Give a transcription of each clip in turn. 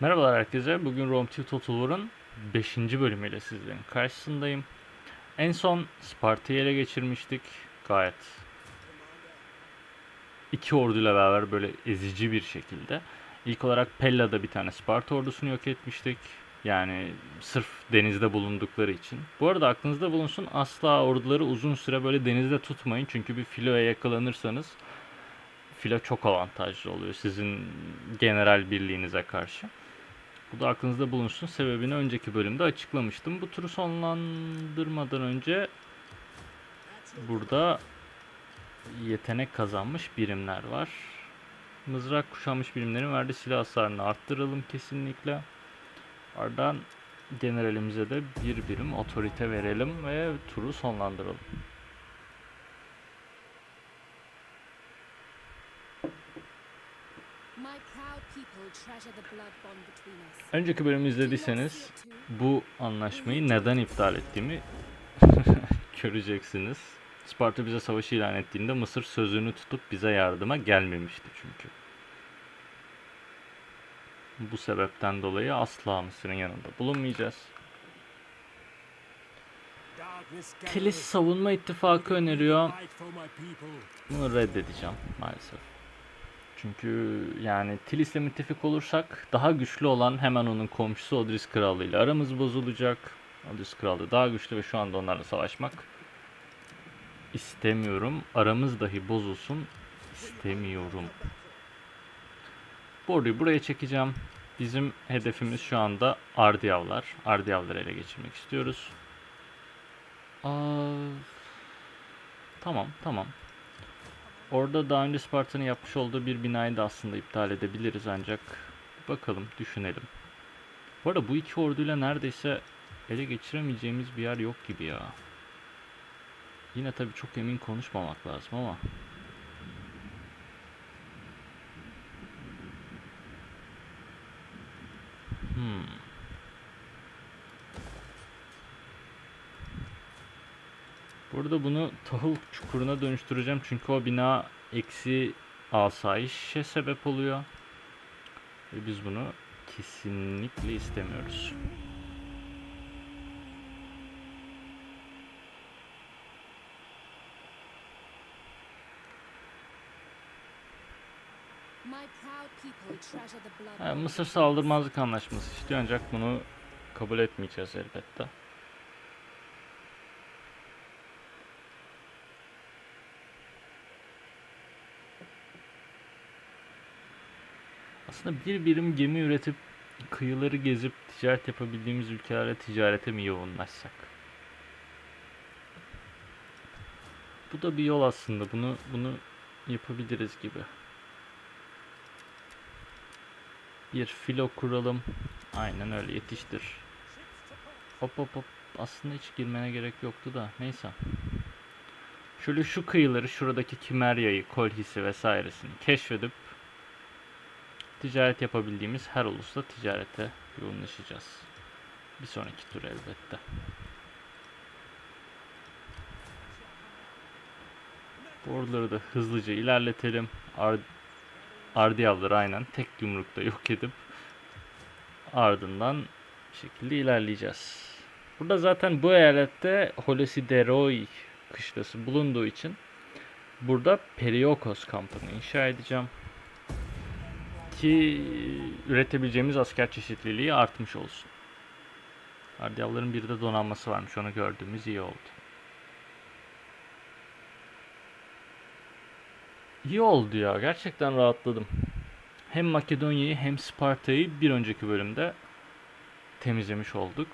Merhabalar herkese. Bugün Rome 2 Total War'ın 5. bölümüyle sizlerin karşısındayım. En son Sparta'yı ele geçirmiştik. Gayet iki orduyla beraber böyle ezici bir şekilde. İlk olarak Pella'da bir tane Sparta ordusunu yok etmiştik. Yani sırf denizde bulundukları için. Bu arada aklınızda bulunsun asla orduları uzun süre böyle denizde tutmayın. Çünkü bir filoya yakalanırsanız filo çok avantajlı oluyor sizin general birliğinize karşı. Bu da aklınızda bulunsun. Sebebini önceki bölümde açıklamıştım. Bu turu sonlandırmadan önce burada yetenek kazanmış birimler var. Mızrak kuşanmış birimlerin verdiği silah hasarını arttıralım kesinlikle. Ardından generalimize de bir birim otorite verelim ve turu sonlandıralım. Önceki bölümü izlediyseniz bu anlaşmayı neden iptal ettiğimi göreceksiniz. Sparta bize savaşı ilan ettiğinde Mısır sözünü tutup bize yardıma gelmemişti çünkü. Bu sebepten dolayı asla Mısır'ın yanında bulunmayacağız. Kilis savunma ittifakı öneriyor. Bunu reddedeceğim maalesef. Çünkü yani Tilis'le müttefik olursak daha güçlü olan hemen onun komşusu Odris Kralı ile aramız bozulacak. Odris Kralı daha güçlü ve şu anda onlarla savaşmak istemiyorum. Aramız dahi bozulsun istemiyorum. Bu orduyu buraya çekeceğim. Bizim hedefimiz şu anda Ardiyavlar. Ardiyavları ele geçirmek istiyoruz. Aa, tamam tamam. Orada daha önce Sparta'nın yapmış olduğu bir binayı da aslında iptal edebiliriz ancak bakalım düşünelim. Bu arada bu iki orduyla neredeyse ele geçiremeyeceğimiz bir yer yok gibi ya. Yine tabii çok emin konuşmamak lazım ama. Burada bunu tahıl çukuruna dönüştüreceğim çünkü o bina eksi asayişe sebep oluyor. Ve biz bunu kesinlikle istemiyoruz. Bond Mısır saldırmazlık anlaşması istiyor ancak bunu kabul etmeyeceğiz elbette. Aslında bir birim gemi üretip kıyıları gezip ticaret yapabildiğimiz ülkelerle ticarete mi yoğunlaşsak? Bu da bir yol aslında. Bunu bunu yapabiliriz gibi. Bir filo kuralım. Aynen öyle yetiştir. Hop hop hop. Aslında hiç girmene gerek yoktu da. Neyse. Şöyle şu kıyıları, şuradaki Kimerya'yı, Kolhis'i vesairesini keşfedip ticaret yapabildiğimiz her ulusla ticarete yoğunlaşacağız. Bir sonraki tur elbette. Bu oraları da hızlıca ilerletelim. Ar Ardiyavları aynen tek yumrukta yok edip ardından şekilde ilerleyeceğiz. Burada zaten bu eyalette Holosideroi kışlası bulunduğu için burada Periokos kampını inşa edeceğim. Ki üretebileceğimiz asker çeşitliliği artmış olsun. Ardiyavların bir de donanması varmış onu gördüğümüz iyi oldu. İyi oldu ya. Gerçekten rahatladım. Hem Makedonya'yı hem Sparta'yı bir önceki bölümde temizlemiş olduk.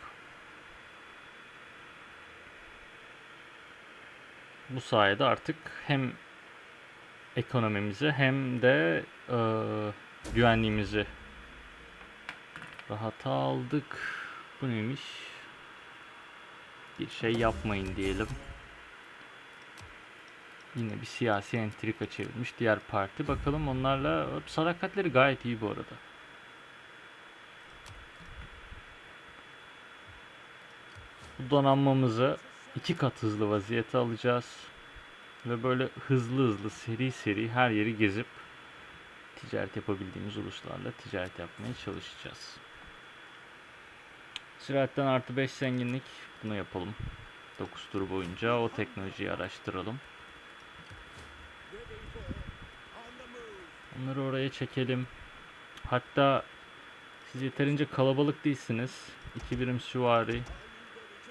Bu sayede artık hem ekonomimizi hem de eee, güvenliğimizi rahata aldık. Bu neymiş? Bir şey yapmayın diyelim. Yine bir siyasi entrika çevirmiş diğer parti. Bakalım onlarla sadakatleri gayet iyi bu arada. Bu donanmamızı iki kat hızlı vaziyete alacağız. Ve böyle hızlı hızlı seri seri her yeri gezip ticaret yapabildiğimiz uluslarla ticaret yapmaya çalışacağız. Ziraatten artı 5 zenginlik bunu yapalım. 9 tur boyunca o teknolojiyi araştıralım. Onları oraya çekelim. Hatta siz yeterince kalabalık değilsiniz. İki birim süvari,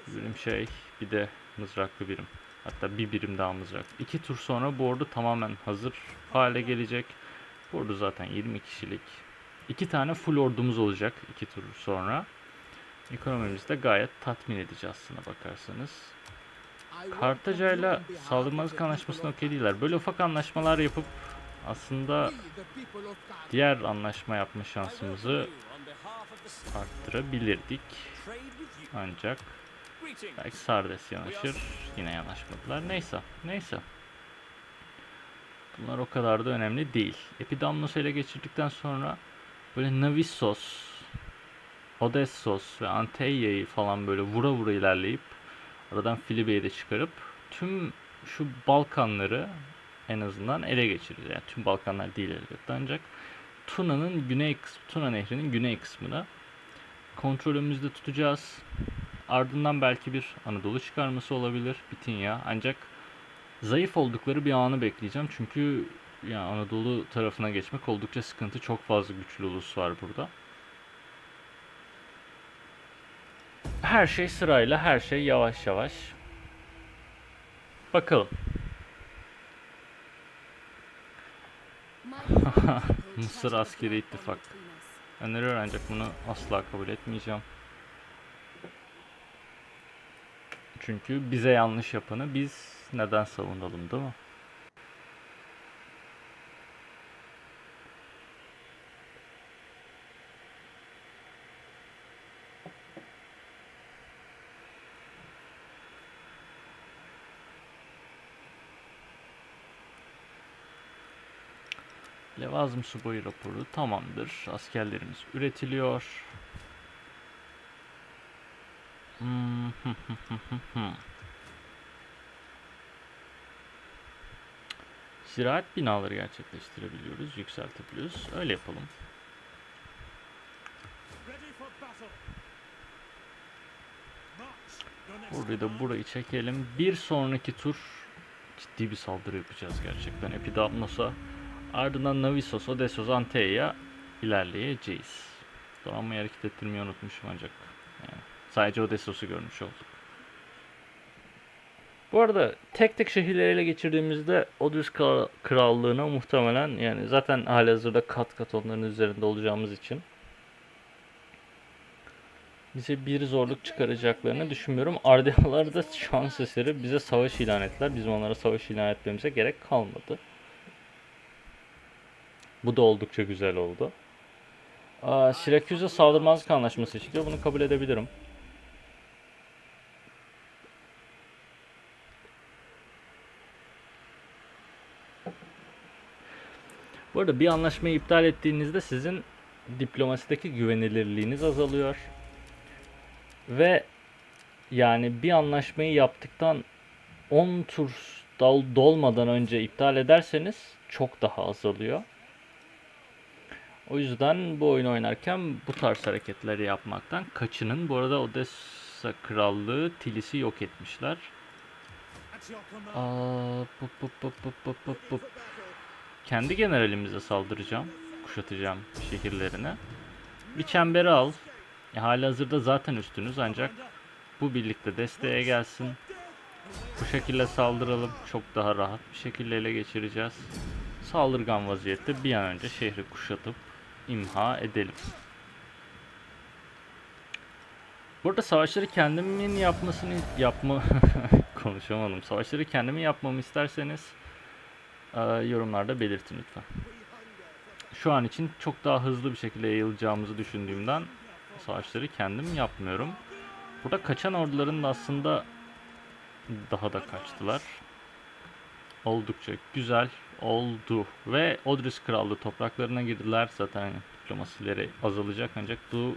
bir birim şey, bir de mızraklı birim. Hatta bir birim daha mızrak. İki tur sonra bu ordu tamamen hazır hale gelecek. Ordu zaten 20 kişilik. İki tane full ordumuz olacak iki tur sonra. Ekonomimiz de gayet tatmin edici aslına bakarsanız. Kartaca'yla saldırmazlık anlaşmasına okey değiller. Böyle ufak anlaşmalar yapıp aslında diğer anlaşma yapma şansımızı arttırabilirdik. Ancak belki Sardes yanaşır. Yine yanaşmadılar. Neyse. Neyse. Bunlar o kadar da önemli değil. Epidamnos'u ele geçirdikten sonra böyle Navissos, Odessos ve Anteia'yı falan böyle vura vura ilerleyip aradan Filibe'yi de çıkarıp tüm şu Balkanları en azından ele geçireceğiz. Yani tüm Balkanlar değil elbette ancak Tuna'nın güney kısmı, Tuna Nehri'nin güney kısmını kontrolümüzde tutacağız. Ardından belki bir Anadolu çıkarması olabilir Bitinya. Ancak zayıf oldukları bir anı bekleyeceğim. Çünkü yani Anadolu tarafına geçmek oldukça sıkıntı. Çok fazla güçlü ulus var burada. Her şey sırayla, her şey yavaş yavaş. Bakalım. Mısır askeri ittifak. Öneriyor ancak bunu asla kabul etmeyeceğim. Çünkü bize yanlış yapanı biz neden savunalım değil mi? Levazım subayı raporu tamamdır. Askerlerimiz üretiliyor. Hmm, Ziraat binaları gerçekleştirebiliyoruz, yükseltebiliyoruz. Öyle yapalım. Burayı da burayı çekelim. Bir sonraki tur ciddi bir saldırı yapacağız gerçekten Epidamnos'a. Ardından Navisos, Odessos, Antea'ya ilerleyeceğiz. Donanmayı hareket ettirmeyi unutmuşum ancak. Yani sadece Odessos'u görmüş olduk. Bu arada tek tek şehirleri ele geçirdiğimizde Kral- Krallığı'na muhtemelen yani zaten halihazırda kat kat onların üzerinde olacağımız için bize bir zorluk çıkaracaklarını düşünmüyorum. Ardealar da şans eseri bize savaş ilan ettiler. Bizim onlara savaş ilan etmemize gerek kalmadı. Bu da oldukça güzel oldu. Aa, Syracuse saldırmazlık anlaşması istiyor. Bunu kabul edebilirim. Bu arada bir anlaşmayı iptal ettiğinizde sizin diplomasideki güvenilirliğiniz azalıyor. Ve yani bir anlaşmayı yaptıktan 10 tur dol dolmadan önce iptal ederseniz çok daha azalıyor. O yüzden bu oyunu oynarken bu tarz hareketleri yapmaktan kaçının. Bu arada Odessa Krallığı Tilis'i yok etmişler. Aa, pup, pup, pup, pup, pup, pup, pup. Kendi generalimize saldıracağım. Kuşatacağım şehirlerine. Bir çemberi al. E, hali hazırda zaten üstünüz ancak bu birlikte desteğe gelsin. Bu şekilde saldıralım. Çok daha rahat bir şekilde ele geçireceğiz. Saldırgan vaziyette bir an önce şehri kuşatıp imha edelim. Burada savaşları kendimin yapmasını yapma konuşamadım. Savaşları kendimin yapmamı isterseniz e, yorumlarda belirtin lütfen. Şu an için çok daha hızlı bir şekilde yayılacağımızı düşündüğümden savaşları kendim yapmıyorum. Burada kaçan orduların da aslında daha da kaçtılar. Oldukça güzel oldu. Ve Odris Krallığı topraklarına girdiler. Zaten hani diplomasileri azalacak ancak bu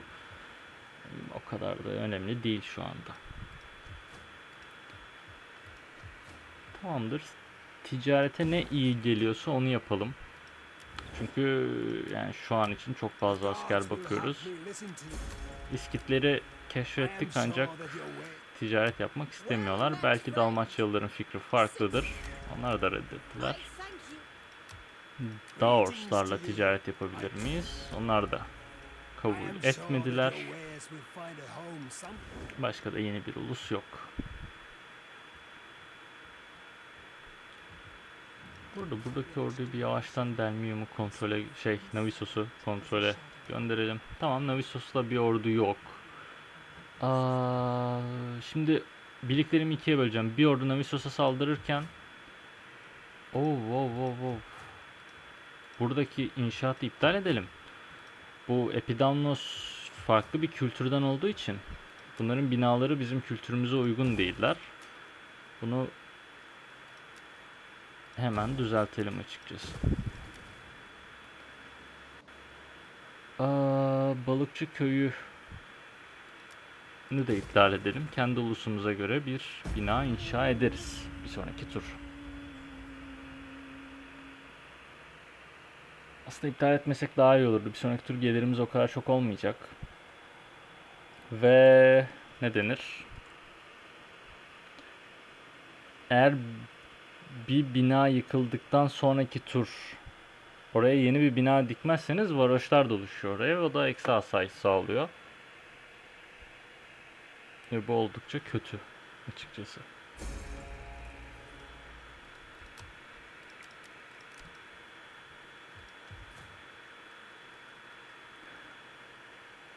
o kadar da önemli değil şu anda. Tamamdır. Ticarete ne iyi geliyorsa onu yapalım. Çünkü yani şu an için çok fazla asker bakıyoruz. İskitleri keşfettik ancak ticaret yapmak istemiyorlar. Belki Dalmaçyalıların fikri farklıdır. Onlar da reddettiler. Daorslarla ticaret yapabilir miyiz? Onlar da kabul etmediler. Başka da yeni bir ulus yok. Burada buradaki orduyu bir yavaştan Delmium'u kontrole şey Navisos'u kontrole gönderelim. Tamam Navisos'la bir ordu yok. Aa, şimdi birliklerimi ikiye böleceğim. Bir ordu Navisos'a saldırırken Oh, wow, wow, wow. Buradaki inşaatı iptal edelim. Bu Epidamnos farklı bir kültürden olduğu için bunların binaları bizim kültürümüze uygun değiller. Bunu hemen düzeltelim açıkçası. Aa, balıkçı köyü de iptal edelim. Kendi ulusumuza göre bir bina inşa ederiz bir sonraki tur. Aslında iptal etmesek daha iyi olurdu. Bir sonraki tur gelirimiz o kadar çok olmayacak. Ve ne denir? Eğer bir bina yıkıldıktan sonraki tur oraya yeni bir bina dikmezseniz varoşlar da oluşuyor oraya ve o da eksi asayiş sağlıyor. Ve bu oldukça kötü açıkçası.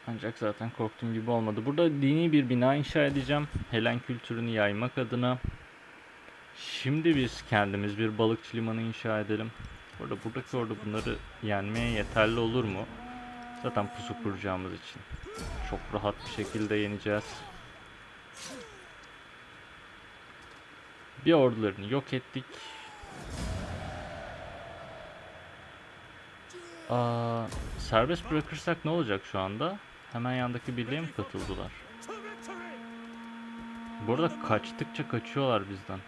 Ancak zaten korktuğum gibi olmadı. Burada dini bir bina inşa edeceğim. Helen kültürünü yaymak adına. Şimdi biz kendimiz bir balıkçı limanı inşa edelim. Burada buradaki ordu bunları yenmeye yeterli olur mu? Zaten pusu kuracağımız için. Çok rahat bir şekilde yeneceğiz. Bir ordularını yok ettik. Aa, serbest bırakırsak ne olacak şu anda? Hemen yandaki birliğe mi katıldılar? Bu arada kaçtıkça kaçıyorlar bizden.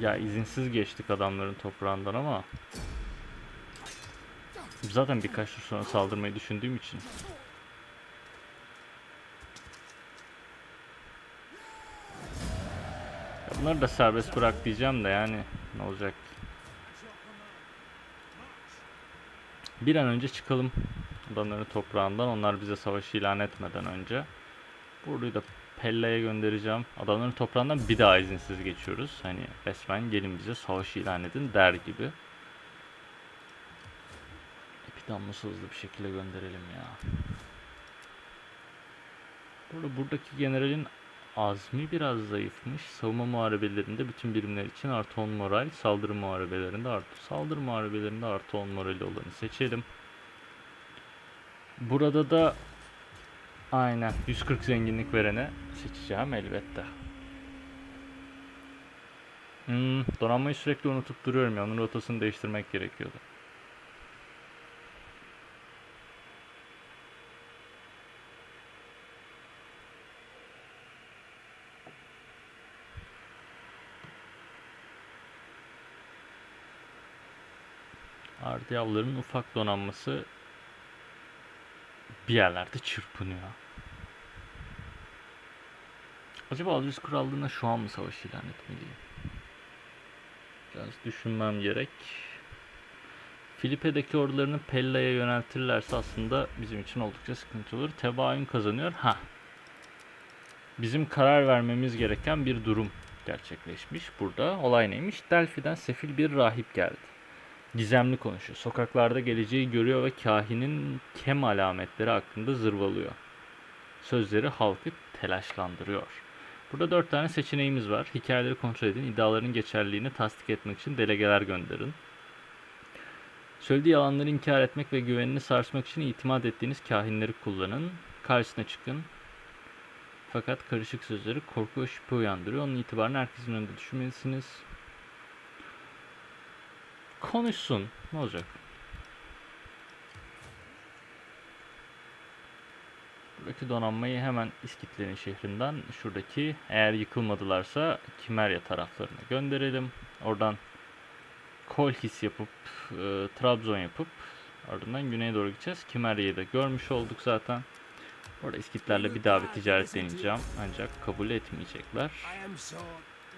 Ya izinsiz geçtik adamların toprağından ama zaten birkaç tur sonra saldırmayı düşündüğüm için Ya bunları da serbest bırak diyeceğim de yani ne olacak? Bir an önce çıkalım adamların toprağından. Onlar bize savaş ilan etmeden önce. Burayı da Pella'ya göndereceğim. Adamların toprağından bir daha izinsiz geçiyoruz. Hani resmen gelin bize savaş ilan edin der gibi. Epidamlısı hızlı bir şekilde gönderelim ya. Burada buradaki generalin azmi biraz zayıfmış. Savunma muharebelerinde bütün birimler için artı 10 moral, saldırı muharebelerinde artı saldırı muharebelerinde artı 10 morali olanı seçelim. Burada da aynen 140 zenginlik verene seçeceğim elbette. Hmm, donanmayı sürekli unutup duruyorum ya. Onun rotasını değiştirmek gerekiyordu. Ardiyavların ufak donanması bir yerlerde çırpınıyor. Acaba Aldous Krallığı'na şu an mı savaş ilan etmeliyim? Biraz düşünmem gerek. Filipe'deki ordularını Pella'ya yöneltirlerse aslında bizim için oldukça sıkıntı olur. Tebaün kazanıyor. Ha. Bizim karar vermemiz gereken bir durum gerçekleşmiş burada. Olay neymiş? Delphi'den sefil bir rahip geldi. Gizemli konuşuyor. Sokaklarda geleceği görüyor ve kahinin kem alametleri hakkında zırvalıyor. Sözleri halkı telaşlandırıyor. Burada dört tane seçeneğimiz var. Hikayeleri kontrol edin. iddiaların geçerliliğini tasdik etmek için delegeler gönderin. Söylediği yalanları inkar etmek ve güvenini sarsmak için itimat ettiğiniz kahinleri kullanın. Karşısına çıkın. Fakat karışık sözleri korku ve şüphe uyandırıyor. Onun itibarını herkesin önünde düşünmelisiniz. Konuşsun. Ne olacak? Buradaki donanmayı hemen İskitlerin şehrinden şuradaki eğer yıkılmadılarsa Kimerya taraflarına gönderelim. Oradan Kolhis yapıp e, Trabzon yapıp ardından güneye doğru gideceğiz. Kimerya'yı da görmüş olduk zaten. Orada İskitlerle bir daha bir ticaret deneyeceğim. Ancak kabul etmeyecekler.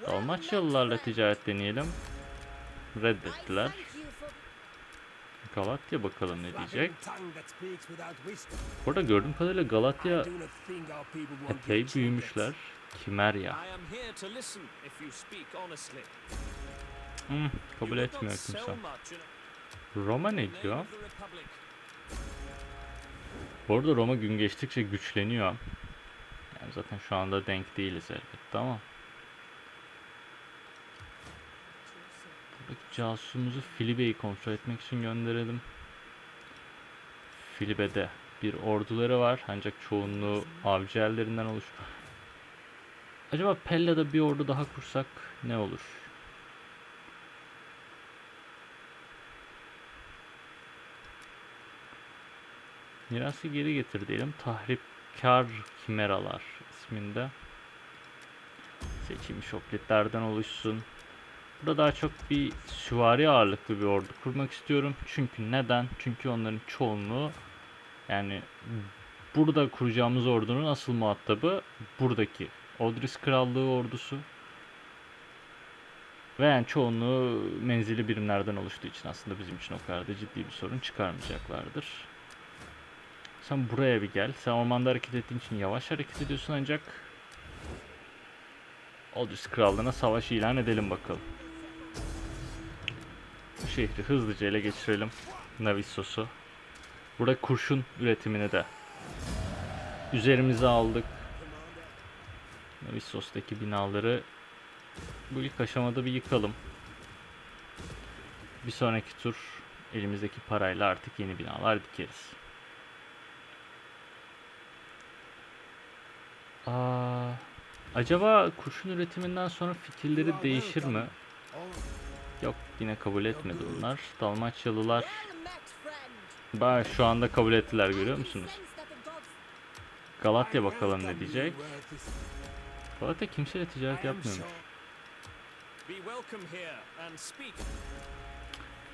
Dalmaçyalılarla ticaret deneyelim. Reddettiler. Galatya bakalım ne diyecek. Burada gördüğüm kadarıyla Galatya epey büyümüşler. Kimerya. Hmm, kabul etmiyor kimse. Roma ne diyor? Bu arada Roma gün geçtikçe güçleniyor. Yani zaten şu anda denk değiliz elbette ama. Casusumuzu Filibe'yi kontrol etmek için gönderelim. Filibe'de bir orduları var ancak çoğunluğu avcı ellerinden oluşuyor. Acaba Pella'da bir ordu daha kursak ne olur? Mirası geri getir diyelim. Tahripkar Kimeralar isminde. Seçilmiş hoplitlerden oluşsun. Burada daha çok bir süvari ağırlıklı bir ordu kurmak istiyorum. Çünkü neden? Çünkü onların çoğunluğu yani burada kuracağımız ordunun asıl muhatabı buradaki Odris Krallığı ordusu. Ve yani çoğunluğu menzili birimlerden oluştuğu için aslında bizim için o kadar da ciddi bir sorun çıkarmayacaklardır. Sen buraya bir gel. Sen ormanda hareket ettiğin için yavaş hareket ediyorsun ancak Aldous Krallığı'na savaş ilan edelim bakalım. Şehri hızlıca ele geçirelim. Navissos'u. Burada kurşun üretimini de üzerimize aldık. Navissos'taki binaları bu ilk aşamada bir yıkalım. Bir sonraki tur elimizdeki parayla artık yeni binalar dikeriz. Aa, acaba kurşun üretiminden sonra fikirleri değişir mi? Yok yine kabul etmedi bunlar. Dalmaçyalılar. Ba şu anda kabul ettiler görüyor musunuz? Galatya bakalım ne diyecek. Galatya kimseyle ticaret yapmıyormuş.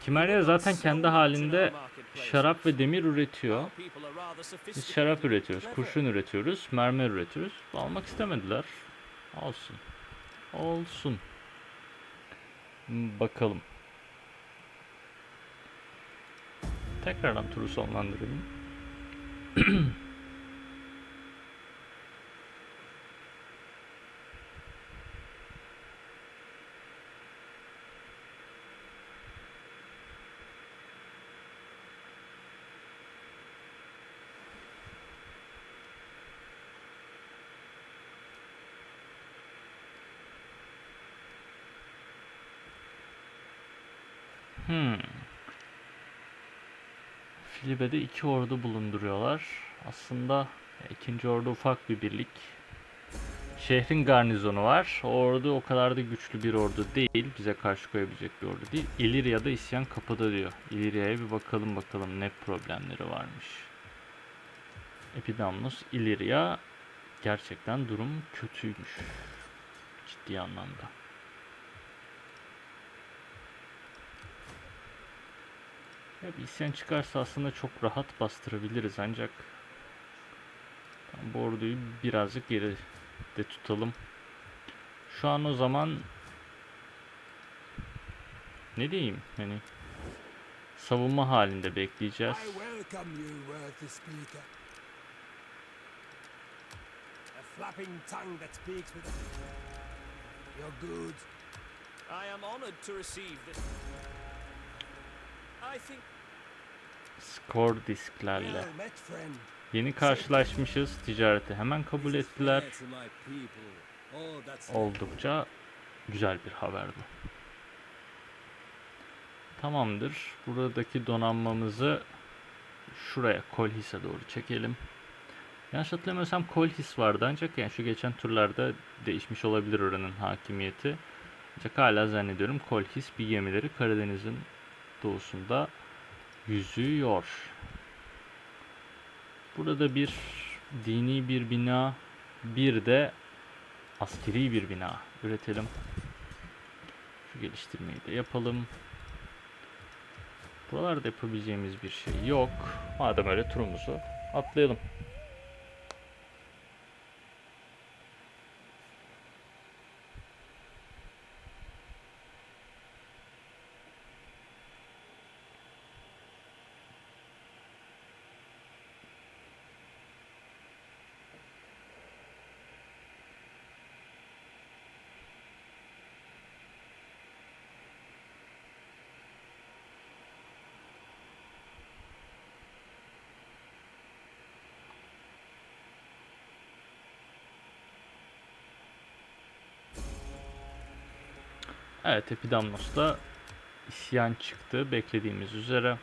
Kimerya zaten kendi halinde şarap ve demir üretiyor. Biz şarap üretiyoruz, kurşun üretiyoruz, mermer üretiyoruz. Almak istemediler. Olsun. Olsun. Bakalım. Tekrardan turu sonlandıralım. Hmm. Filibe'de iki ordu bulunduruyorlar. Aslında ikinci ordu ufak bir birlik. Şehrin garnizonu var. O ordu o kadar da güçlü bir ordu değil. Bize karşı koyabilecek bir ordu değil. İlirya'da isyan kapıda diyor. İlirya'ya bir bakalım bakalım ne problemleri varmış. Epidamnos, İlirya gerçekten durum kötüymüş. Ciddi anlamda. Ya bir isyan çıkarsa aslında çok rahat bastırabiliriz ancak bu orduyu birazcık geride tutalım. Şu an o zaman ne diyeyim hani savunma halinde bekleyeceğiz. Flapping tongue that speaks with your goods. I am honored to receive this. I think Skor disklerle. Yeni karşılaşmışız. Ticareti hemen kabul ettiler. Oldukça güzel bir haber bu. Tamamdır. Buradaki donanmamızı şuraya Kolhis'e doğru çekelim. Yanlış hatırlamıyorsam Kolhis vardı ancak yani şu geçen turlarda değişmiş olabilir oranın hakimiyeti. Ancak hala zannediyorum Kolhis bir gemileri Karadeniz'in doğusunda yüzüyor. Burada bir dini bir bina, bir de askeri bir bina üretelim. Şu geliştirmeyi de yapalım. Buralarda yapabileceğimiz bir şey yok. Madem öyle turumuzu atlayalım. Evet Epidamnos'ta isyan çıktı beklediğimiz üzere.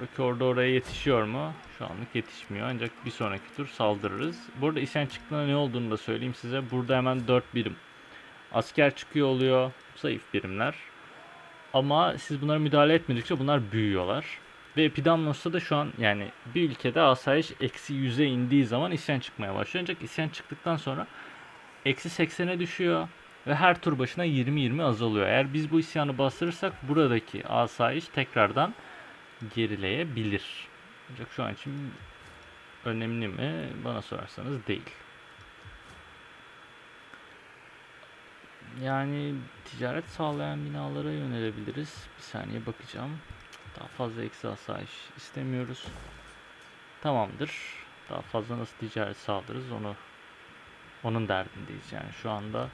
Buradaki orada oraya yetişiyor mu? Şu anlık yetişmiyor ancak bir sonraki tur saldırırız. Burada isyan çıktığında ne olduğunu da söyleyeyim size. Burada hemen 4 birim asker çıkıyor oluyor. Zayıf birimler. Ama siz bunlara müdahale etmedikçe bunlar büyüyorlar. Ve Epidamnos'ta da şu an yani bir ülkede asayiş eksi 100'e indiği zaman isyan çıkmaya başlıyor. Ancak isyan çıktıktan sonra eksi 80'e düşüyor. Ve her tur başına 20-20 azalıyor. Eğer biz bu isyanı bastırırsak buradaki asayiş tekrardan gerileyebilir. Ancak şu an için önemli mi? Bana sorarsanız değil. Yani ticaret sağlayan binalara yönelebiliriz. Bir saniye bakacağım. Daha fazla eksi asayiş istemiyoruz. Tamamdır. Daha fazla nasıl ticaret sağlarız onu onun derdindeyiz yani şu anda.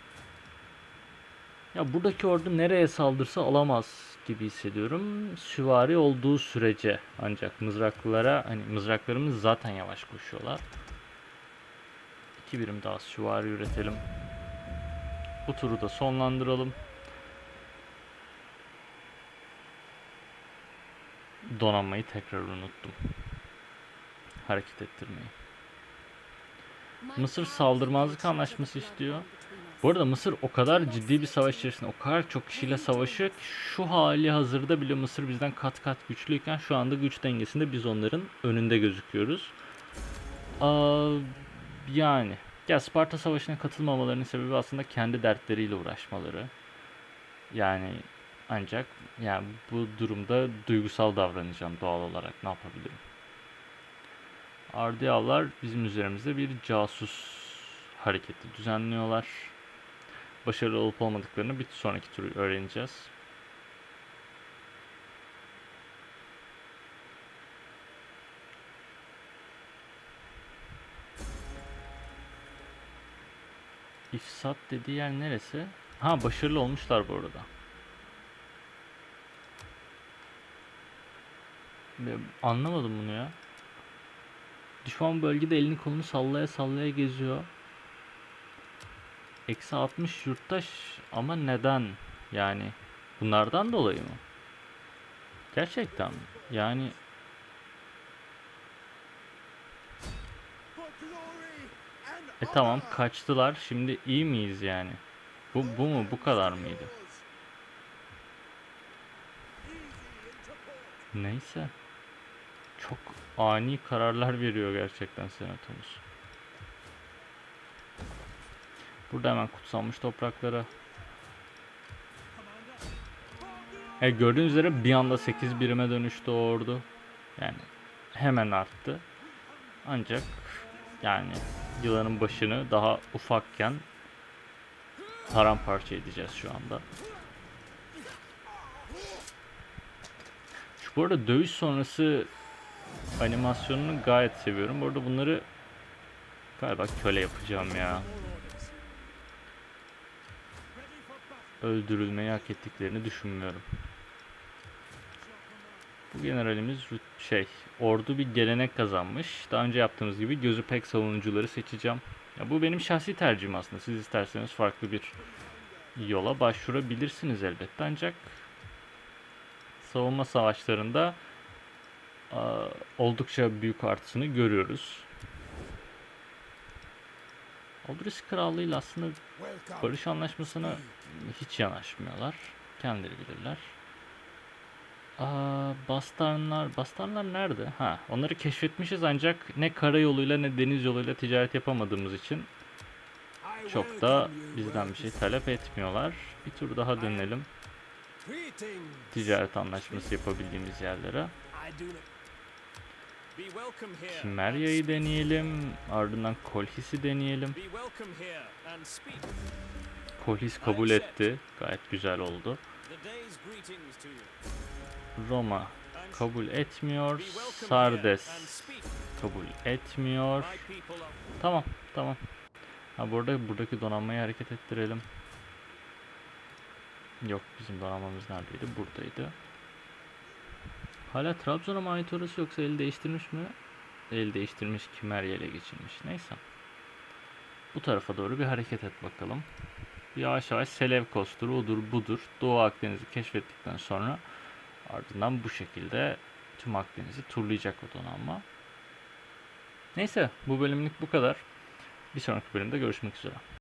Ya buradaki ordu nereye saldırsa alamaz gibi hissediyorum. Süvari olduğu sürece ancak mızraklılara hani mızraklarımız zaten yavaş koşuyorlar. İki birim daha süvari üretelim. Bu turu da sonlandıralım. Donanmayı tekrar unuttum. Hareket ettirmeyi. Mısır saldırmazlık anlaşması istiyor. Bu arada Mısır o kadar ciddi bir savaş içerisinde, o kadar çok kişiyle savaşıyor ki şu hali hazırda bile Mısır bizden kat kat güçlüyken şu anda güç dengesinde biz onların önünde gözüküyoruz. Aa, yani ya Sparta Savaşı'na katılmamalarının sebebi aslında kendi dertleriyle uğraşmaları. Yani ancak yani bu durumda duygusal davranacağım doğal olarak ne yapabilirim? Ardiyalılar bizim üzerimizde bir casus hareketi düzenliyorlar. Başarılı olup olmadıklarını bir sonraki tur öğreneceğiz. İfsat dediği yer neresi? Ha başarılı olmuşlar bu arada. Anlamadım bunu ya. Düşman bölgede elini kolunu sallaya sallaya geziyor. Eksi 60 yurttaş ama neden? Yani bunlardan dolayı mı? Gerçekten mi? Yani e tamam kaçtılar. Şimdi iyi miyiz yani? Bu bu mu? Bu kadar mıydı? Neyse. Çok ani kararlar veriyor gerçekten senatomuz. Burada hemen kutsanmış topraklara. E gördüğünüz üzere bir anda 8 birime dönüştü ordu. Yani hemen arttı. Ancak yani yılanın başını daha ufakken paramparça edeceğiz şu anda. Şu bu arada dövüş sonrası animasyonunu gayet seviyorum. Bu arada bunları galiba köle yapacağım ya. Öldürülmeyi hak ettiklerini düşünmüyorum. Bu generalimiz şey, ordu bir gelenek kazanmış. Daha önce yaptığımız gibi gözü pek savunucuları seçeceğim. Ya bu benim şahsi tercihim aslında. Siz isterseniz farklı bir yola başvurabilirsiniz elbette ancak savunma savaşlarında oldukça büyük artısını görüyoruz. Odris Krallığı'yla aslında barış anlaşmasına hiç yanaşmıyorlar. Kendileri bilirler. Aa, Bastarnlar, Bastarnlar nerede? Ha, onları keşfetmişiz ancak ne karayoluyla ne deniz yoluyla ticaret yapamadığımız için çok da bizden bir şey talep etmiyorlar. Bir tur daha dönelim. Ticaret anlaşması yapabildiğimiz yerlere. Speak. deneyelim. Ardından Kolhis'i deneyelim. Kolhis kabul etti. Gayet güzel oldu. Roma kabul etmiyor. Sardes kabul etmiyor. Tamam, tamam. Ha burada buradaki donanmayı hareket ettirelim. Yok, bizim donanmamız neredeydi? Buradaydı. Hala Trabzon'a mı ait yoksa el değiştirmiş mi? El değiştirmiş, Kimerya ele geçirmiş. Neyse. Bu tarafa doğru bir hareket et bakalım. Yavaş yavaş Selevkos'tur, odur budur. Doğu Akdeniz'i keşfettikten sonra ardından bu şekilde tüm Akdeniz'i turlayacak o donanma. Neyse bu bölümlük bu kadar. Bir sonraki bölümde görüşmek üzere.